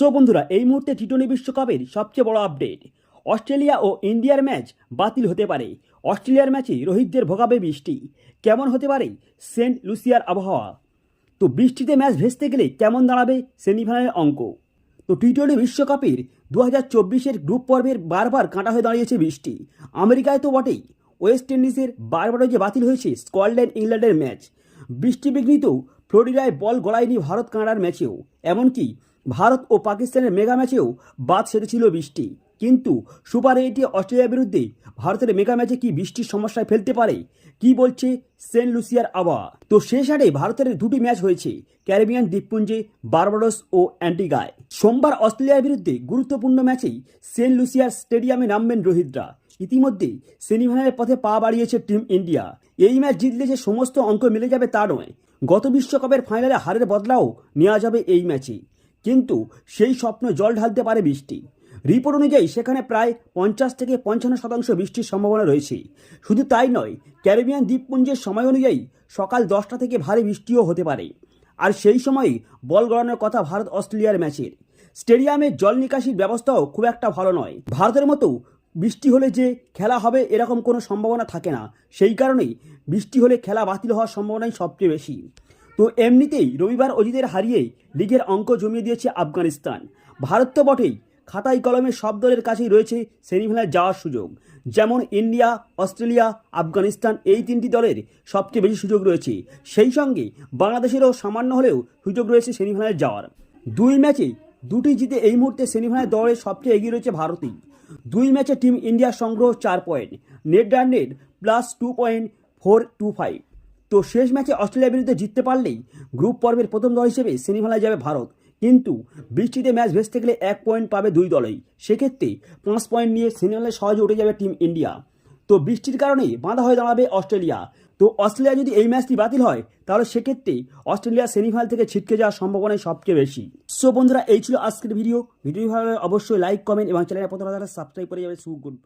So বন্ধুরা, এই মুহূর্তে টি টোয়েন্টি বিশ্বকাপের সবচেয়ে বড় আপডেট অস্ট্রেলিয়া ও ইন্ডিয়ার ম্যাচ বাতিল হতে পারে। অস্ট্রেলিয়ার ম্যাচে রোহিতদের ভোগাবে বৃষ্টি। কেমন হতে পারে সেন্ট লুসিয়ার আবহাওয়া? তো বৃষ্টিতে ম্যাচ ভেস্তে গেলে কেমন দাঁড়াবে সেমিফাইনালের অঙ্ক? তো টি টোয়েন্টি বিশ্বকাপের দু হাজার চব্বিশের গ্রুপ পর্বের বারবার কাঁটা হয়ে দাঁড়িয়েছে বৃষ্টি। আমেরিকায় তো বটেই। ওয়েস্ট ইন্ডিজের বারবারও যে বাতিল হয়েছে স্কটল্যান্ড ইংল্যান্ডের ম্যাচ। বৃষ্টি বিঘ্নিত ফ্লোরিডায় বল গড়ায়নি ভারত কানাডার ম্যাচেও। এমনকি ভারত ও পাকিস্তানের মেগা ম্যাচেও বাদ সেরেছিল বৃষ্টি। কিন্তু সুপার এইটে অস্ট্রেলিয়ার বিরুদ্ধে ভারতের মেগা ম্যাচে কি বৃষ্টির সমস্যায় ফেলতে পারে, কি বলছে সেন্ট লুসিয়ার আবহাওয়া? তো শেষ হারে ভারতের দুটি ম্যাচ হয়েছে, ক্যারিবিয়ান দ্বীপপুঞ্জে, বারবাডোস ও অ্যান্টিগায়। সোমবার অস্ট্রেলিয়ার বিরুদ্ধে গুরুত্বপূর্ণ ম্যাচেই সেন্ট লুসিয়ার স্টেডিয়ামে নামবেন রোহিতরা। ইতিমধ্যেই সেমিফাইনালের পথে পা বাড়িয়েছে টিম ইন্ডিয়া। এই ম্যাচ জিতলে যে সমস্ত অঙ্ক মিলে যাবে তা নয়। গত বিশ্বকাপের ফাইনালে হারের বদলাও নেওয়া যাবে এই ম্যাচে। কিন্তু সেই স্বপ্ন জল ঢালতে পারে বৃষ্টি। রিপোর্ট অনুযায়ী সেখানে প্রায় পঞ্চাশ থেকে পঞ্চান্ন শতাংশ বৃষ্টির সম্ভাবনা রয়েছে। শুধু তাই নয়, ক্যারিবিয়ান দ্বীপপুঞ্জের সময় অনুযায়ী সকাল দশটা থেকে ভারী বৃষ্টিও হতে পারে। আর সেই সময়ই বল গড়ানোর কথা ভারত অস্ট্রেলিয়ার ম্যাচের। স্টেডিয়ামে জল নিকাশির ব্যবস্থাও খুব একটা ভালো নয়। ভারতের মতো বৃষ্টি হলে যে খেলা হবে এরকম কোনো সম্ভাবনা থাকে না। সেই কারণেই বৃষ্টি হলে খেলা বাতিল হওয়ার সম্ভাবনাই সবচেয়ে বেশি। তো এমনিতেই রবিবার অজিদের হারিয়ে লিগের অঙ্ক জমিয়ে দিয়েছে আফগানিস্তান। ভারত তো বটেই, খাতায় কলমে সব দলের কাছেই রয়েছে সেমিফাইনালে যাওয়ার সুযোগ। যেমন ইন্ডিয়া, অস্ট্রেলিয়া, আফগানিস্তান এই তিনটি দলের সবচেয়ে বেশি সুযোগ রয়েছে। সেই সঙ্গে বাংলাদেশেরও সামান্য হলেও সুযোগ রয়েছে সেমিফাইনালে যাওয়ার। দুই ম্যাচে দুটি জিতে এই মুহূর্তে সেমিফাইনাল দলের সবচেয়ে এগিয়ে রয়েছে ভারতই। দুই ম্যাচে টিম ইন্ডিয়ার সংগ্রহ চার point net run plus two point four two five তো শেষ ম্যাচে অস্ট্রেলিয়ার বিরুদ্ধে জিততে পারলেই গ্রুপ পর্বের প্রথম দল হিসেবে সেমিফাইনালে যাবে ভারত। কিন্তু বৃষ্টিতে ম্যাচ ভেস্তে গেলে এক পয়েন্ট পাবে দুই দলই। সেক্ষেত্রে পাঁচ পয়েন্ট নিয়ে সেমিফাইনালে সহজে উঠে যাবে টিম ইন্ডিয়া। তো বৃষ্টির কারণে বাঁধা হয়ে দাঁড়াবে অস্ট্রেলিয়া। তো অস্ট্রেলিয়া যদি এই ম্যাচটি বাতিল হয়, তাহলে সেক্ষেত্রে অস্ট্রেলিয়া সেমিফাইনাল থেকে ছিটকে যাওয়ার সম্ভাবনাই সবচেয়ে বেশি। সো বন্ধুরা, এই ছিল আজকের ভিডিও। ভিডিও ভালো অবশ্যই লাইক কমেন্ট এবং চ্যানেলের প্রথম সাবস্ক্রাইব করে যাবে সু গুড